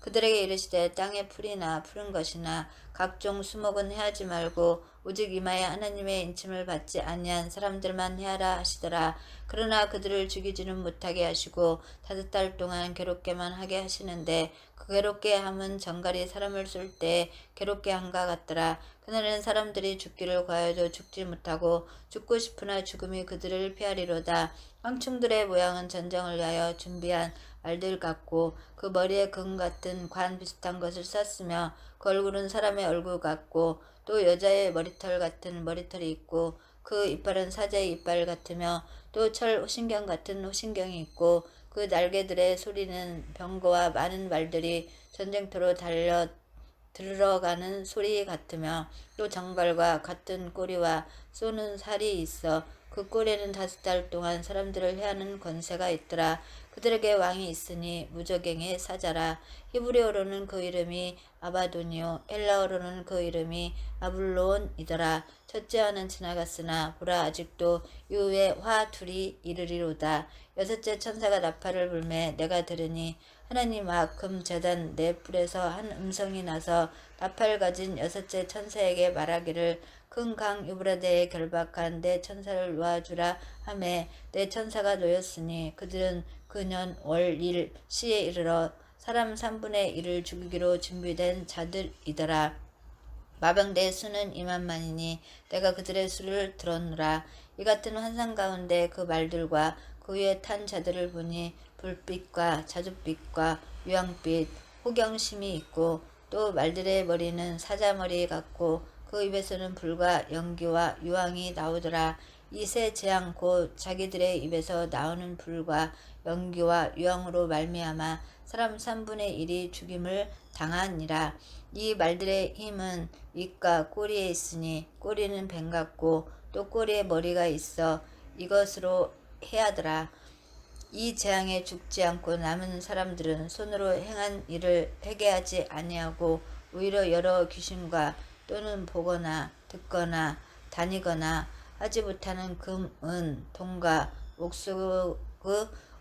그들에게 이르시되 땅의 풀이나 푸른 것이나 각종 수목은 해하지 말고 오직 이마에 하나님의 인침을 받지 아니한 사람들만 해하라 하시더라. 그러나 그들을 죽이지는 못하게 하시고 다섯 달 동안 괴롭게만 하게 하시는데 그 괴롭게 함은 정갈이 사람을 쏠 때 괴롭게 한가 같더라. 그날은 사람들이 죽기를 구하여도 죽지 못하고 죽고 싶으나 죽음이 그들을 피하리로다. 황충들의 모양은 전쟁을 위하여 준비한 말들 같고 그 머리에 금 같은 관 비슷한 것을 썼으며 그 얼굴은 사람의 얼굴 같고 또 여자의 머리털 같은 머리털이 있고 그 이빨은 사자의 이빨 같으며 또 철 호신경 같은 호신경이 있고 그 날개들의 소리는 병거와 많은 말들이 전쟁터로 달려 들어가는 소리 같으며 또 정갈과 같은 꼬리와 쏘는 살이 있어 그 꼬리에는 다섯 달 동안 사람들을 해하는 권세가 있더라. 그들에게 왕이 있으니 무적행의 사자라. 히브리어로는 그 이름이 아바도니오, 헬라어로는 그 이름이 아블론이더라. 첫째 화는 지나갔으나 보라 아직도 이후에 화 둘이 이르리로다. 여섯째 천사가 나팔을 불매 내가 들으니 하나님 앞금 재단 네 뿔에서 한 음성이 나서 나팔 가진 여섯째 천사에게 말하기를 큰 강 유브라데에 결박한 내 천사를 놓아주라 하매 내 천사가 놓였으니 그들은 그년 월 일 시에 이르러 사람 3분의 1을 죽이기로 준비된 자들이더라. 마병대의 수는 이만만이니 내가 그들의 수를 들었노라. 이 같은 환상 가운데 그 말들과 그 위에 탄 자들을 보니 불빛과 자줏빛과 유황빛, 호경심이 있고 또 말들의 머리는 사자머리 같고 그 입에서는 불과 연기와 유황이 나오더라. 이세 재앙 곧 자기들의 입에서 나오는 불과 연기와 유황으로 말미암아 사람 3분의 1이 죽임을 당하니라. 이 말들의 힘은 입과 꼬리에 있으니 꼬리는 뱀 같고 또 꼬리에 머리가 있어 이것으로 해하더라. 이 재앙에 죽지 않고 남은 사람들은 손으로 행한 일을 회개하지 아니하고 오히려 여러 귀신과 또는 보거나 듣거나 다니거나 하지 못하는 금, 은, 돈과 옥수의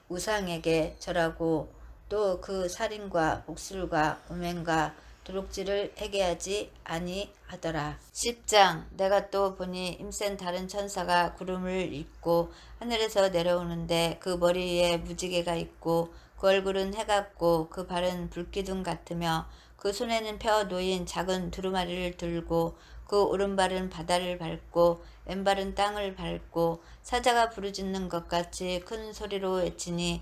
우상에게 절하고 또 그 살인과 복술과 음행과 도둑질을 회개하지 아니하더라. 10장 내가 또 보니 힘센 다른 천사가 구름을 입고 하늘에서 내려오는데 그 머리에 무지개가 있고 그 얼굴은 해 같고 그 발은 불기둥 같으며 그 손에는 펴 놓인 작은 두루마리를 들고 그 오른발은 바다를 밟고 왼발은 땅을 밟고 사자가 부르짖는 것 같이 큰 소리로 외치니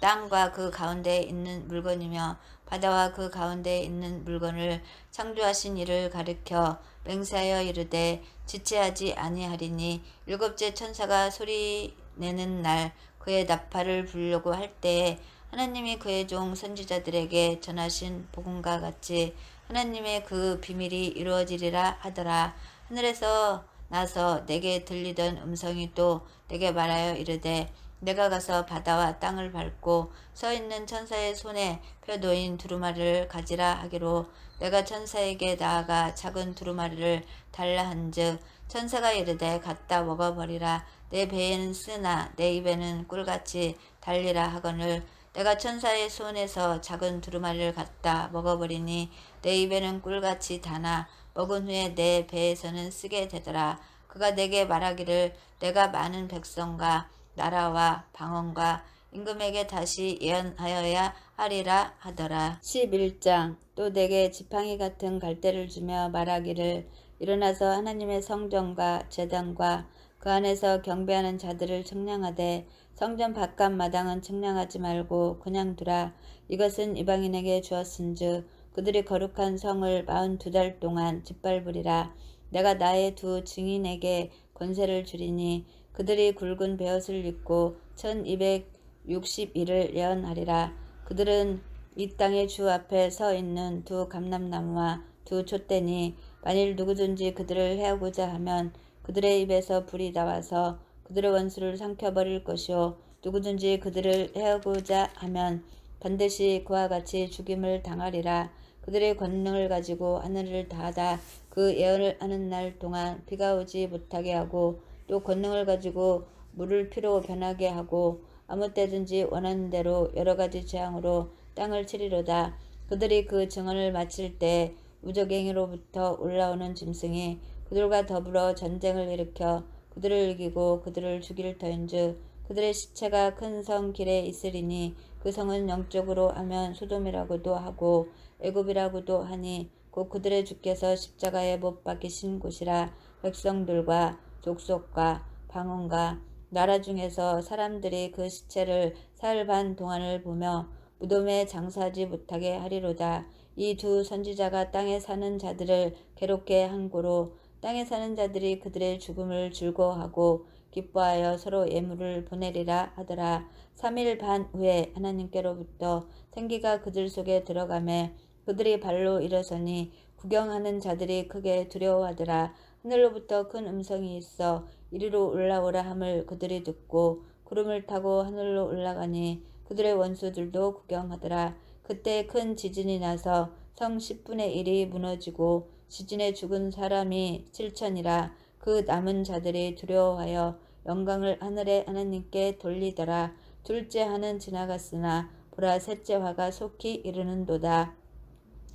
땅과 그 가운데에 있는 물건이며 바다와 그 가운데에 있는 물건을 창조하신 이를 가리켜 맹세하여 이르되 지체하지 아니하리니 일곱째 천사가 소리 내는 날 그의 나팔을 불려고 할 때에 하나님이 그의 종 선지자들에게 전하신 복음과 같이 하나님의 그 비밀이 이루어지리라 하더라. 하늘에서 나서 내게 들리던 음성이 또 내게 말하여 이르되 내가 가서 바다와 땅을 밟고 서 있는 천사의 손에 펴 놓인 두루마리를 가지라 하기로 내가 천사에게 나아가 작은 두루마리를 달라 한즉 천사가 이르되 갖다 먹어버리라 내 배에는 쓰나 내 입에는 꿀같이 달리라 하거늘 내가 천사의 손에서 작은 두루마리를 갖다 먹어버리니 내 입에는 꿀같이 다나 먹은 후에 내 배에서는 쓰게 되더라. 그가 내게 말하기를 내가 많은 백성과 나라와 방언과 임금에게 다시 예언하여야 하리라 하더라. 11장 또 내게 지팡이 같은 갈대를 주며 말하기를 일어나서 하나님의 성전과 제단과 그 안에서 경배하는 자들을 측량하되 성전 바깥 마당은 측량하지 말고 그냥 두라. 이것은 이방인에게 주었은즉 그들이 거룩한 성을 마흔 두 달 동안 짓밟으리라. 내가 나의 두 증인에게 권세를 주리니 그들이 굵은 베옷을 입고 천이백육십일을 예언하리라. 그들은 이 땅의 주 앞에 서 있는 두 감람나무와 두 촛대니 만일 누구든지 그들을 해하고자 하면 그들의 입에서 불이 나와서 그들의 원수를 삼켜버릴 것이요 누구든지 그들을 해하고자 하면 반드시 그와 같이 죽임을 당하리라. 그들의 권능을 가지고 하늘을 닫아 그 예언을 하는 날 동안 비가 오지 못하게 하고 또 권능을 가지고 물을 피로 변하게 하고 아무 때든지 원하는 대로 여러 가지 재앙으로 땅을 치리로다. 그들이 그 증언을 마칠 때 무적행위로부터 올라오는 짐승이 그들과 더불어 전쟁을 일으켜 그들을 이기고 그들을 죽일 터인즉 그들의 시체가 큰 성 길에 있으리니 그 성은 영적으로 하면 소돔이라고도 하고 애굽이라고도 하니 곧 그들의 주께서 십자가에 못 박히신 곳이라 백성들과 족속과 방언과 나라 중에서 사람들이 그 시체를 사흘 반 동안을 보며 무덤에 장사하지 못하게 하리로다. 이 두 선지자가 땅에 사는 자들을 괴롭게 한 고로 땅에 사는 자들이 그들의 죽음을 즐거워하고 기뻐하여 서로 예물을 보내리라 하더라. 3일 반 후에 하나님께로부터 생기가 그들 속에 들어가매 그들이 발로 일어서니 구경하는 자들이 크게 두려워하더라. 하늘로부터 큰 음성이 있어 이리로 올라오라 함을 그들이 듣고 구름을 타고 하늘로 올라가니 그들의 원수들도 구경하더라. 그때 큰 지진이 나서 성 10분의 1이 무너지고 지진에 죽은 사람이 7천이라 그 남은 자들이 두려워하여 영광을 하늘의 하나님께 돌리더라. 둘째 하는 지나갔으나 보라 셋째 화가 속히 이르는도다.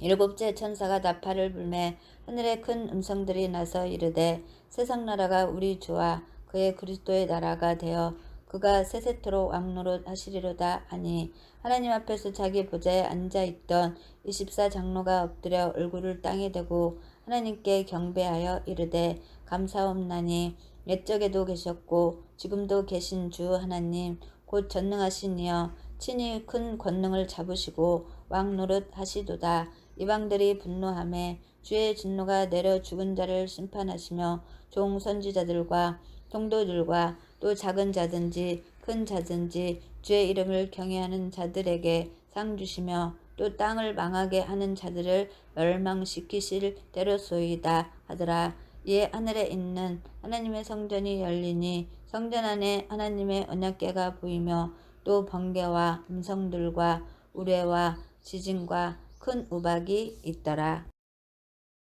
일곱째 천사가 나팔을 불매 하늘에 큰 음성들이 나서 이르되 세상 나라가 우리 주와 그의 그리스도의 나라가 되어 그가 세세토록 왕노릇 하시리로다 하니 하나님 앞에서 자기 보좌에 앉아 있던 24 장로가 엎드려 얼굴을 땅에 대고 하나님께 경배하여 이르되 감사옵나니 옛적에도 계셨고 지금도 계신 주 하나님 곧 전능하신 이여 친히 큰 권능을 잡으시고 왕노릇 하시도다 이방들이 분노함에 주의 진노가 내려 죽은 자를 심판하시며 종 선지자들과 통도들과 또 작은 자든지 큰 자든지 주의 이름을 경외하는 자들에게 상 주시며 또 땅을 망하게 하는 자들을 멸망시키실 때로소이다 하더라. 이에 하늘에 있는 하나님의 성전이 열리니 성전 안에 하나님의 언약궤가 보이며 또 번개와 음성들과 우레와 지진과 큰 우박이 있더라.